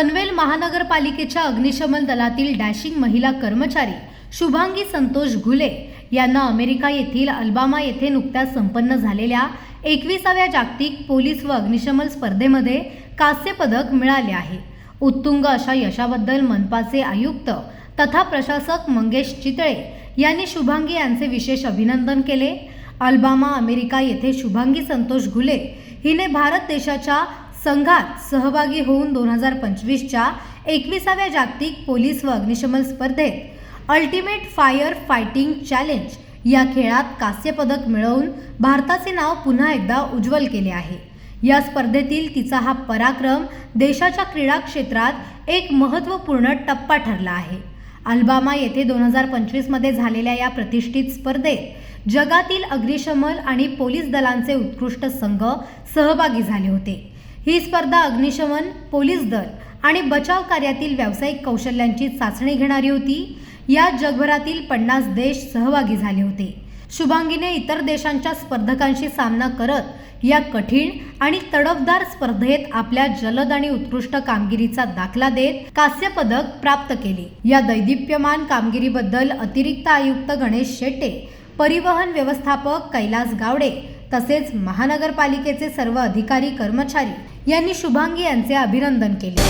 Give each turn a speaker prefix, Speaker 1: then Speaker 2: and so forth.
Speaker 1: पनवेल महानगरपालिकेच्या अग्निशमन दलातील डॅशिंग महिला कर्मचारी शुभांगी संतोष घुले यांना अमेरिका येथील अल्बामा येथे नुकत्याच संपन्न झालेल्या एकविसाव्या जागतिक पोलीस व अग्निशमन स्पर्धेमध्ये कांस्य पदक मिळाले आहे. उत्तुंग अशा यशाबद्दल मनपाचे आयुक्त तथा प्रशासक मंगेश चितळे यांनी शुभांगी यांचे विशेष अभिनंदन केले. अल्बामा अमेरिका येथे शुभांगी संतोष घुले हिने भारत देशाच्या संघात सहभागी होऊन दोन हजार पंचवीसच्या एकविसाव्या जागतिक पोलीस व अग्निशमन स्पर्धेत अल्टिमेट फायर फायटिंग चॅलेंज या खेळात कांस्य पदक मिळवून भारताचे नाव पुन्हा एकदा उज्ज्वल केले आहे. या स्पर्धेतील तिचा हा पराक्रम देशाच्या क्रीडा क्षेत्रात एक महत्त्वपूर्ण टप्पा ठरला आहे. अल्बामा येथे दोन हजार पंचवीसमध्ये झालेल्या या प्रतिष्ठित स्पर्धेत जगातील अग्निशमन आणि पोलीस दलांचे उत्कृष्ट संघ सहभागी झाले होते. ही स्पर्धा अग्निशमन पोलीस दल आणि बचाव कार्यातील व्यावसायिक कौशल्यांची चाचणी घेणारी होती. यात जगभरातील पन्नास देश सहभागी झाले होते. शुभांगीने इतर देशांच्या स्पर्धकांशी सामना करत या कठीण आणि तडफदार स्पर्धेत आपल्या जलद आणि उत्कृष्ट कामगिरीचा दाखला देत कांस्य पदक प्राप्त केले. या दैदिप्यमान कामगिरीबद्दल अतिरिक्त आयुक्त गणेश शेट्टे परिवहन व्यवस्थापक कैलास गावडे तसेच महानगरपालिकेचे सर्व अधिकारी कर्मचारी यांनी शुभांगी यांचे अभिनंदन केले.